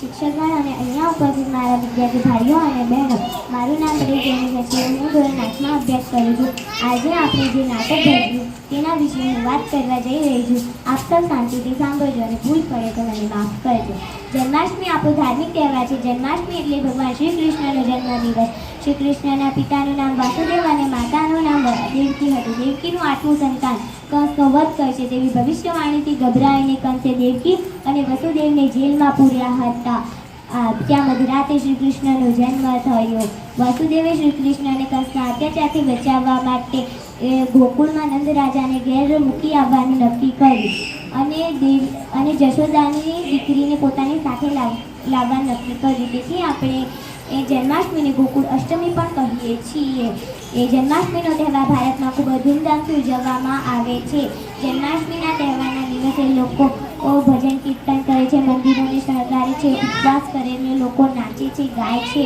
શિક્ષકગણ અને અહીંયા ઉપસ્થિત મારા વિદ્યાર્થી ભાઈઓ અને બહેનો, મારું નામ પ્રિય છે હું ધોરણ આઠમાં અભ્યાસ કરું છું. આજે આપણે જે નાટક ભજવ્યું તેના વિશે હું વાત કરવા જઈ રહી છું. સૌ શાંતિથી સાંભળજો અને ભૂલ પડે તો મને માફ કરજો. જન્માષ્ટમી આપણો ધાર્મિક તહેવાર છે. જન્માષ્ટમી એટલે ભગવાન શ્રી કૃષ્ણનો જન્મદિવસ. શ્રી કૃષ્ણના પિતાનું નામ વાસુદેવ અને માતાનું નામ દેવકી હતું. દેવકીનું આઠમું સંતાન કંસનો વધ કરશે. તેવી ભવિષ્યવાણીથી ગભરાઈને કંસે દેવકી અને વસુદેવને જેલમાં પૂર્યા હતા. ત્યાં મધરાતે શ્રી કૃષ્ણનો જન્મ થયો. વસુદેવે શ્રી કૃષ્ણને કંસના અત્યાચારથી બચાવવા માટે ગોકુળમાં નંદ રાજાને ઘેર મૂકી આવવાનું નક્કી કર્યું. અને દેવ, અને જશોદાની દીકરીને પોતાની સાથે લાવ લાવવા નક્કી કર્યું. તેથી આપણે એ જન્માષ્ટમીને ગોકુળ અષ્ટમી પણ કહીએ છીએ. એ જન્માષ્ટમીનો તહેવાર ભારતમાં ખૂબ જ ધૂમધામથી ઉજવવામાં આવે છે. જન્માષ્ટમીના તહેવારના દિવસે લોકો ભજન કીર્તન કરે છે, મંદિરોને શણગારે છે, ઉપવાસ કરીને લોકો નાચે છે, ગાય છે,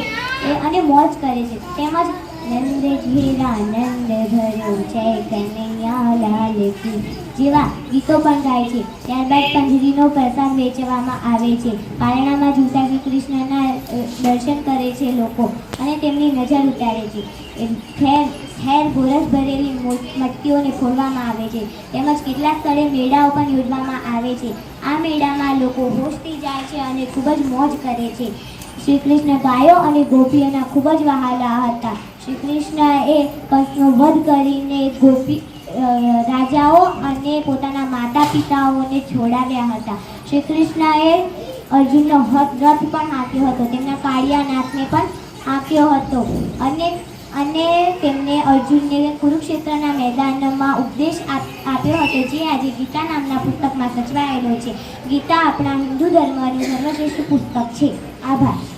એ અને મોજ કરે છે. તેમજ નંદ ઘેરા નંદ ભર્યો જય કનૈયા લાલ કી જેવા ગીતો પણ ગાય છે. ત્યારબાદ પંજરીનો પ્રસાદ વેચવામાં આવે છે. પારણામાં જુતા શ્રી કૃષ્ણના દર્શન કરે છે લોકો અને તેમની નજર ઉતારે છે. ખેર ઠેર ગોરસ ભરેલી મટકીઓને ફોડવામાં આવે છે. તેમજ કેટલાક સ્થળે મેળાઓ પણ યોજવામાં આવે છે. આ મેળામાં લોકો હોશથી જાય છે અને ખૂબ જ મોજ કરે છે. શ્રી કૃષ્ણ ગાયો અને ગોપીઓના ખૂબ જ વહાલા હતા. શ્રી કૃષ્ણએ કંસનો વધ કરીને ગોપી રાજાઓ અને પોતાના માતા પિતાઓને છોડાવ્યા હતા. શ્રી કૃષ્ણએ અર્જુનનો રથ પણ આપ્યો હતો. તેમના કાળિયા નાથને પણ આપ્યો હતો. અને અને તેમને અર્જુનને કુરુક્ષેત્રના મેદાનમાં ઉપદેશ આપ- આપ્યો હતો, જે આજે ગીતા નામના પુસ્તકમાં સચવાયેલો છે. ગીતા આપણા હિન્દુ ધર્મનું સર્વશ્રેષ્ઠ પુસ્તક છે. આભાર.